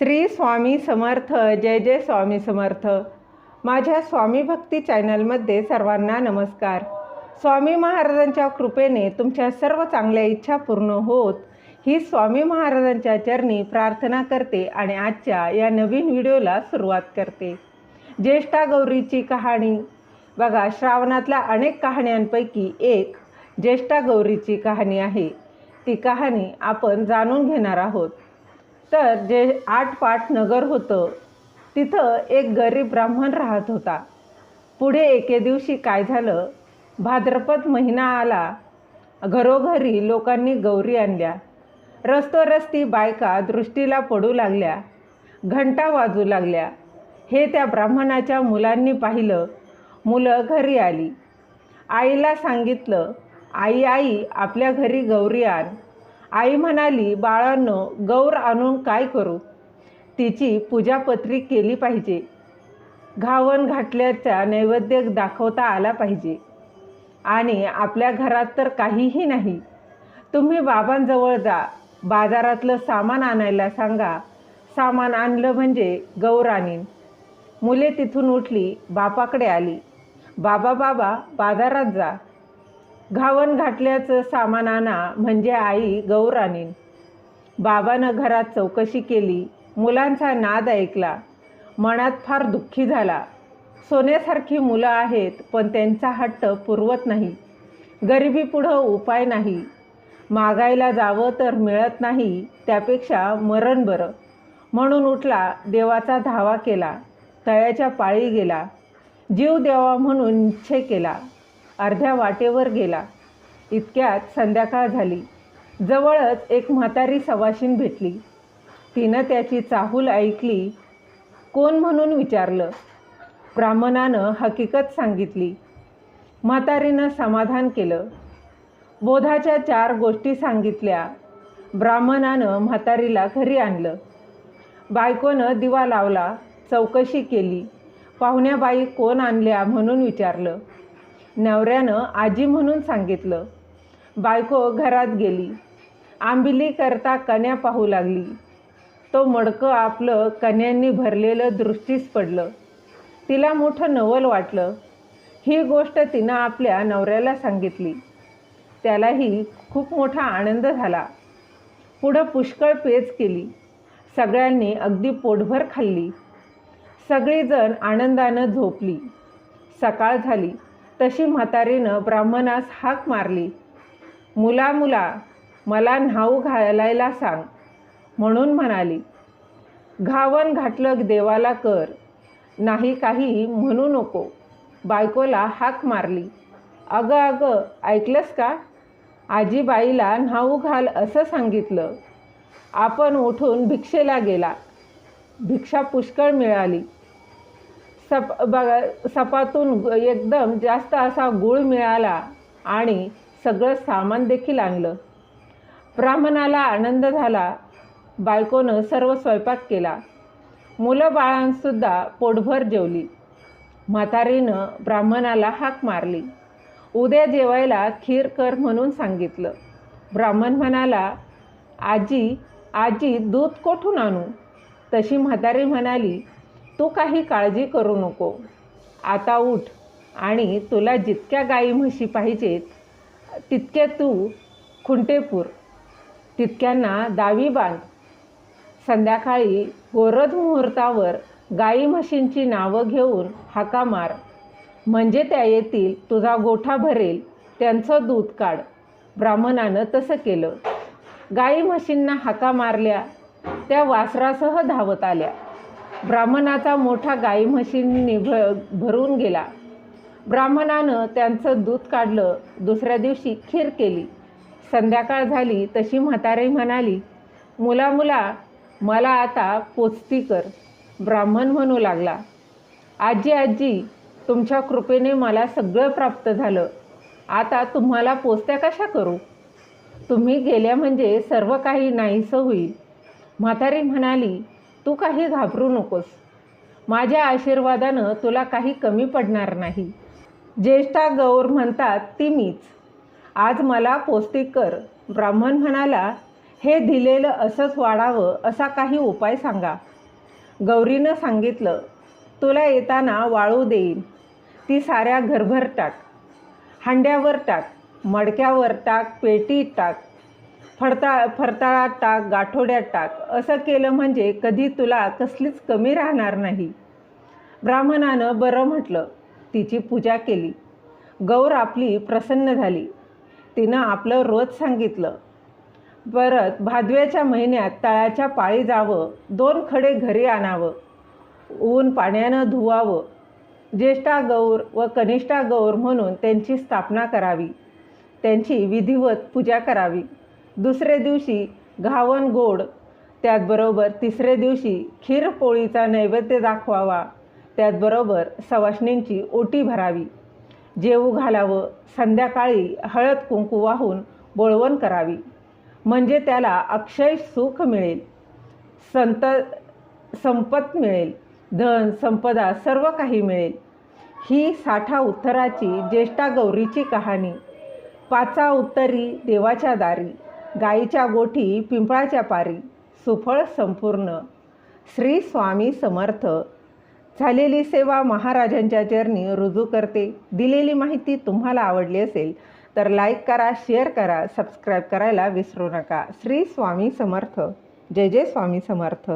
श्री स्वामी समर्थ जय जय स्वामी समर्थ. माझ्या स्वामी भक्ती चॅनलमध्ये सर्वांना नमस्कार. स्वामी महाराजांच्या कृपेने तुमच्या सर्व चांगल्या इच्छा पूर्ण होत ही स्वामी महाराजांच्या चरणी प्रार्थना करते आणि आजच्या या नवीन व्हिडिओला सुरुवात करते. ज्येष्ठा गौरीची कहाणी. बघा श्रावणातल्या अनेक कहाण्यांपैकी एक ज्येष्ठा गौरीची कहाणी आहे. ती कहाणी आपण जाणून घेणार आहोत. तर जे आठ पाठ नगर होतं तिथं एक गरीब ब्राह्मण राहत होता. पुढे एके दिवशी काय झालं? भाद्रपद महिना आला. घरोघरी लोकांनी गौरी आणल्या. रस्तोरस्ती बायका दृष्टीला पडू लागल्या. घंटा वाजू लागल्या. हे त्या ब्राह्मणाच्या मुलांनी पाहिलं. मुलं घरी आली. आईला सांगितलं आई आई आपल्या घरी गौरी आण. आई म्हणाली बाळांनो गौर आणून काय करू? तिची पूजापत्री केली पाहिजे. घावन घाटल्याचा नैवेद्य दाखवता आला पाहिजे. आणि आपल्या घरात तर काहीही नाही. तुम्ही बाबांजवळ जा. बाजारातलं सामान आणायला सांगा. सामान आणलं म्हणजे गौर आणीन. मुले तिथून उठली बापाकडे आली. बाबा बाबा बाजारात जा. घावन घाटल्याचं सामान आणा म्हणजे आई गौर आणीन बाबानं घरात चौकशी केली मुलांचा नाद ऐकला मनात फार दुःखी झाला. सोन्यासारखी मुलं आहेत पण त्यांचा हट्ट पुरवत नाही. गरिबीपुढं उपाय नाही. मागायला जावं तर मिळत नाही त्यापेक्षा मरण बरं. म्हणून उठला देवाचा धावा केला तळ्याच्या पाळी गेला. जीव देवा म्हणून निश्चय केला. अर्ध्या वाटेवर गेला. इतक्यात संध्याकाळ झाली. जवळच एक म्हातारी सवाशीन भेटली. तिनं त्याची चाहूल ऐकली. कोण म्हणून विचारलं? ब्राह्मणानं हकीकत सांगितली. म्हातारीनं समाधान केलं. बोधाच्या चार गोष्टी सांगितल्या. ब्राह्मणानं म्हातारीला घरी आणलं. बायकोनं दिवा लावला. चौकशी केली. पाहुण्याबाई कोण आणल्या म्हणून विचारलं. नवऱ्यानं आजी म्हणून सांगितलं बायको घरात गेली. आंबिली करता कन्या पाहू लागली. तो मडकं आपलं कन्यांनी भरलेलं दृष्टीस पडलं. तिला मोठं नवल वाटलं. ही गोष्ट तिनं आपल्या नवऱ्याला सांगितली. त्यालाही खूप मोठा आनंद झाला. पुढं पुष्कळ पेच केली. सगळ्यांनी अगदी पोटभर खाल्ली. सगळीजण आनंदानं झोपली. सकाळ झाली. तशी म्हातारीनं ब्राह्मणास हाक मारली. मुला मुला मला न्हाऊ घालायला सांग म्हणून म्हणाली. घावन घातलं देवाला कर नाही काही म्हणू नको. बायकोला हाक मारली. अगं अगं ऐकलंस का? आजीबाईला न्हाऊ घाल असं सांगितलं. आपण उठून भिक्षेला गेला. भिक्षा पुष्कळ मिळाली. सप बघा सपातून एकदम जास्त असा गुळ मिळाला आणि सगळं सामान देखील आणलं. ब्राह्मणाला आनंद झाला. बायकोनं सर्व स्वयंपाक केला. मुलं बाळांसुद्धा पोटभर जेवली. म्हातारीनं ब्राह्मणाला हाक मारली. उद्या जेवायला खीर कर म्हणून सांगितलं. ब्राह्मण म्हणाला आजी आजी दूध कोठून आणू? तशी म्हातारी म्हणाली तू काही काळजी करू नको. आता उठ आणि तुला जितक्या गाई म्हशी पाहिजेत तितके तू खुंटेपूर तितक्यांना दावी बांध. संध्याकाळी गोरज मुहूर्तावर गाई म्हशींची नावं घेऊन हाका मार. म्हणजे त्या येतील तुझा गोठा भरेल त्यांचं दूध काढ. ब्राह्मणानं तसं केलं. गाई म्हशींना हाका मारल्या त्या वासरासह धावत आल्या. ब्राह्मणाचा मोठा गाई म्हशींनी भ भरून गेला. ब्राह्मणानं त्यांचं दूध काढलं दुसऱ्या दिवशी खीर केली. संध्याकाळ झाली तशी म्हातारी म्हणाली मुला मुला मला आता पोचती कर. ब्राह्मण म्हणू लागला आजी आजी तुमच्या कृपेने मला सगळं प्राप्त झालं. आता तुम्हाला पोचत्या कशा करू? तुम्ही गेल्या म्हणजे सर्व काही नाहीसं होईल. म्हातारी म्हणाली तू काही घाबरू नकोस. माझ्या आशीर्वादानं तुला काही कमी पडणार नाही. ज्येष्ठा गौर म्हणतात ती मीच. आज मला पौष्टिक कर. ब्राह्मण म्हणाला हे दिलेलं असंच वाढावं असा काही उपाय सांगा. गौरीनं सांगितलं तुला येताना वाळू देईन. ती साऱ्या घरभर टाक. हांड्यावर टाक. मडक्यावर टाक. पेटीत टाक. फडता फरताळात टाक गाठोड्यात टाक असं केलं म्हणजे कधी तुला कसलीच कमी राहणार नाही. ब्राह्मणानं बरं म्हटलं तिची पूजा केली. गौर आपली प्रसन्न झाली. तिनं आपलं रोज सांगितलं. परत भादव्याच्या महिन्यात तळाच्या पाळी जावं दोन खडे घरी आणावं ऊन पाण्यानं धुवावं. ज्येष्ठा गौर व कनिष्ठा गौर म्हणून त्यांची स्थापना करावी. त्यांची विधिवत पूजा करावी. दुसरे दिवशी घावन गोड त्याचबरोबर तिसरे दिवशी खीरपोळीचा नैवेद्य दाखवावा त्याचबरोबर सवाष्णींची ओटी भरावी. जेवू घालावं संध्याकाळी हळद कुंकू वाहून बोळवण करावी. म्हणजे त्याला अक्षय सुख मिळेल संत संपत मिळेल धन संपदा सर्व काही मिळेल. ही साठा उत्तराची ज्येष्ठा गौरीची कहाणी. पाचा उत्तरी देवाच्या दारी. गाईच्या गोठी पिंपळाच्या पारी सुफळ संपूर्ण. श्री स्वामी समर्थ. झालेली सेवा महाराजांच्या चरणी रुजू करते. दिलेली माहिती तुम्हाला आवडली असेल तर लाईक करा शेअर करा सबस्क्राईब करायला विसरू नका. श्री स्वामी समर्थ. जय जय स्वामी समर्थ.